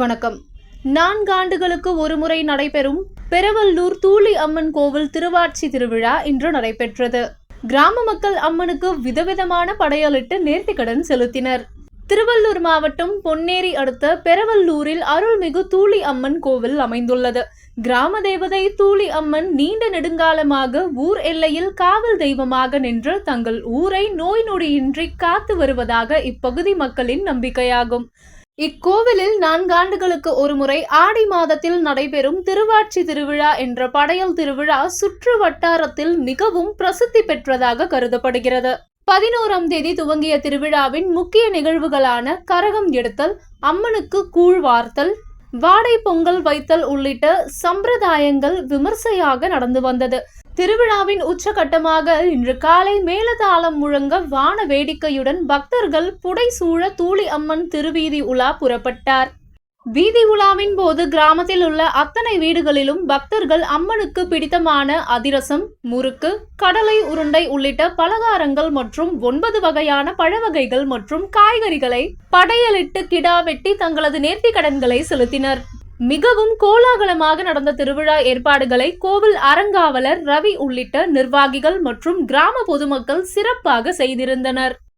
வணக்கம். நான்காண்டுகளுக்கு ஒருமுறை நடைபெறும் பெரவல்லூர் தூளி அம்மன் கோவில் திருவாட்சி திருவிழா இன்று நடைபெற்றது. கிராம மக்கள் அம்மனுக்கு விதவிதமான படையலிட்டு நேர்த்திக்கடன் செலுத்தினர். திருவள்ளூர் மாவட்டம் பொன்னேரி அடுத்த பெரவல்லூரில் அருள்மிகு தூளி அம்மன் கோவில் அமைந்துள்ளது. கிராம தேவதை தூளி அம்மன் நீண்ட நெடுங்காலமாக ஊர் எல்லையில் காவல் தெய்வமாக நின்று தங்கள் ஊரை நோய் நொடியின்றி காத்து வருவதாக இப்பகுதி மக்களின் நம்பிக்கையாகும். இக்கோவிலில் நான்காண்டுகளுக்கு ஒருமுறை ஆடி மாதத்தில் நடைபெறும் திருவாட்சி திருவிழா என்ற படையல் திருவிழா சுற்று வட்டாரத்தில் மிகவும் பிரசித்தி பெற்றதாக கருதப்படுகிறது. பதினோராம் தேதி துவங்கிய திருவிழாவின் முக்கிய நிகழ்வுகளான கரகம் எடுத்தல் அம்மனுக்கு கூழ் வார்த்தல் வாடை பொங்கல் வைத்தல் உள்ளிட்ட சம்பிரதாயங்கள் விமர்சையாக நடந்து வந்தது. திருவிழாவின் உச்சகட்டமாக இன்று காலை மேலதாளம் முழங்க வான வேடிக்கையுடன் பக்தர்கள் புடைசூழ தூளி அம்மன் திருவீதி உலா புறப்பட்டார். வீதி உலாவின் போது கிராமத்தில் உள்ள அத்தனை வீடுகளிலும் பக்தர்கள் அம்மனுக்கு பிடித்தமான அதிரசம் முறுக்கு கடலை உருண்டை உள்ளிட்ட பலகாரங்கள் மற்றும் ஒன்பது வகையான பழவகைகள் மற்றும் காய்கறிகளை படையலிட்டு கிடா வெட்டி தங்களது நேர்த்திக் கடன்களை செலுத்தினர். மிகவும் கோலாகலமாக நடந்த திருவிழா ஏற்பாடுகளை கோவில் அறங்காவலர் ரவி உள்ளிட்ட நிர்வாகிகள் மற்றும் கிராம பொதுமக்கள் சிறப்பாக செய்திருந்தனர்.